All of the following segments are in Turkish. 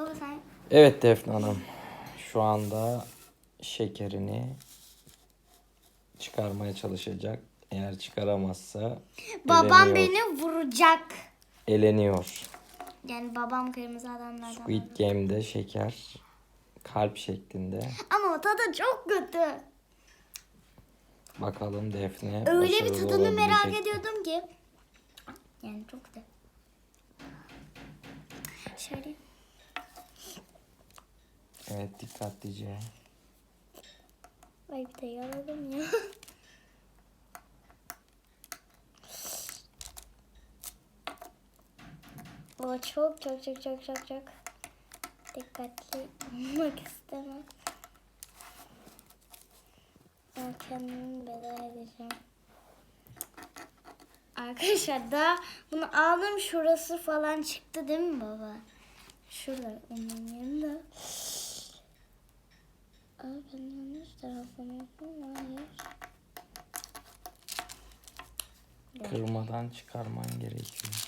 Baba sen Evet Defne Hanım. Şu anda şekerini çıkarmaya çalışacak. Eğer çıkaramazsa babam eleniyor. beni vuracak. eleniyor. Yani babam kırmızı adamlardan. Squid Game'de şeker kalp şeklinde. Ama tadı çok kötü. Bakalım Defne Öyle bir tadını merak mi? ediyordum ki. Yani çok güzel. Şöyle. Evet dikkatlice. Ay bir de yaladım ya. O çok çok çok çok çok çok dikkatli olmak istemem. Ben kendimi bela edeceğim. Arkadaşlar daha bunu aldım şurası falan çıktı değil mi baba? Şurada onun yanında. Aa ben yanlış tarafını yaptım. Hayır. Kırmadan çıkarman gerekiyor.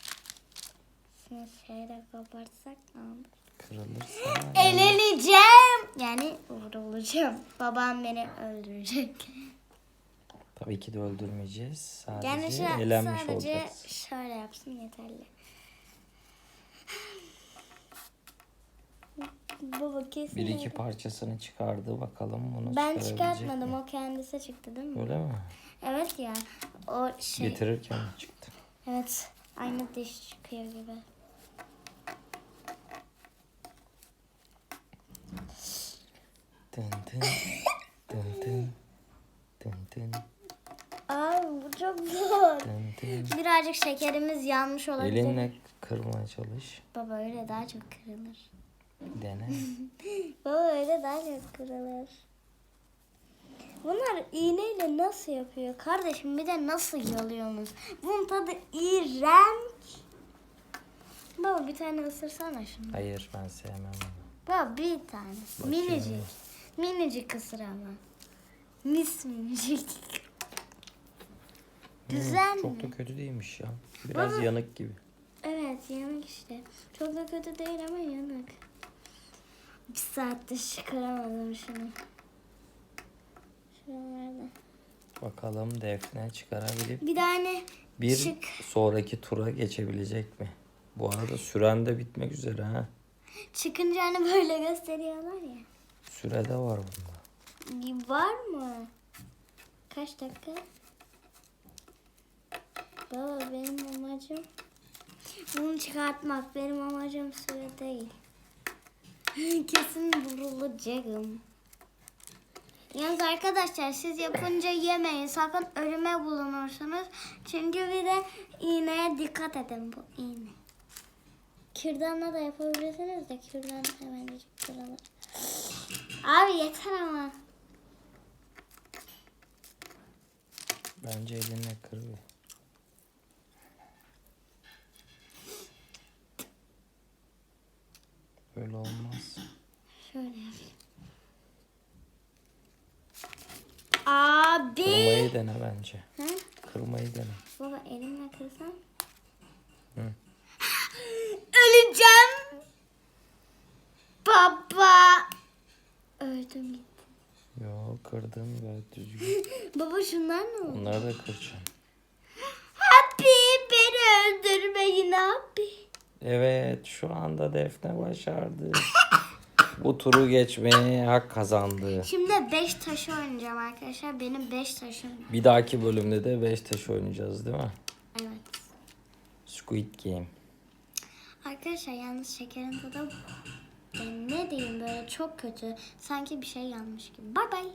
Şimdi şöyle kaparsak ne olur? Kırılırsa Eleneceğim. Yani vurulacağım. Babam beni öldürecek. tabii ki de öldürmeyeceğiz. Sadece Yani şu elenmiş sadece olacağız. şöyle yapsın yeterli. Baba kesin. Bir iki parçasını çıkardı bakalım bunu Ben çıkartmadım. mi? O kendisi çıktı değil mi? Öyle mi? Evet ya. O şey. Getirirken çıktı? Evet. Aynı diş çıkıyor gibi. Dın dın dın dın dın dın Aa bu çok zor. dın dın. Birazcık şekerimiz yanmış olabilir. Elinle kırmaya çalış. Baba öyle daha çok kırılır. Dene. Baba öyle daha çok kırılır. Bunlar iğneyle nasıl yapıyor? Kardeşim bir de nasıl yalıyorsunuz? Bunun tadı iğrenç. Baba bir tane ısırsana şunu. Hayır ben sevmem onu. Baba bir tane. Bakayım. Minicik. Minicik ısır ama. Mis minicik. Güzel Çok mi? da kötü değilmiş ya. Biraz Baba- yanık gibi. Evet yanık işte. Çok da kötü değil ama yanık. Bir saattir çıkaramadım şunu. Şuralarda. Bakalım Defne çıkarabilip Bir tane bir Çık. sonraki tura geçebilecek mi? Bu arada süren de bitmek üzere ha. çıkınca hani böyle gösteriyorlar ya. Sürede var bunda. Bir Var mı? Kaç dakika? Baba benim amacım bunu çıkartmak. Benim amacım süre değil. Kesin vurulacağım. Yalnız arkadaşlar siz yapınca yemeyin. Sakın ölüme bulunursunuz. Çünkü bir de iğneye dikkat edin bu iğne. Kürdanla da yapabilirsiniz de kürdan hemencik kırılır. Abi yeter ama. Bence elinle kır bir. Böyle olmaz. Şöyle yapayım. Abi. Kırmayı dene bence. Ha? Kırmayı dene. Baba elimle kırsam. Hı. Öleceğim. Baba. Öldüm gitti. Yo kırdın gayet düzgün. Baba şunlar ne oldu? Onları da kıracaksın. Happy beni öldürmeyin abi. Evet şu anda Defne başardı. Bu turu geçmeye hak kazandı. Şimdi 5 taşı oynayacağım arkadaşlar. Benim 5 taşım. Bir dahaki bölümde de 5 taş oynayacağız değil mi? Evet. Squid Game. Arkadaşlar yalnız şekerin tadı ben ne diyeyim böyle çok kötü. Sanki bir şey yanmış gibi. Bye bye.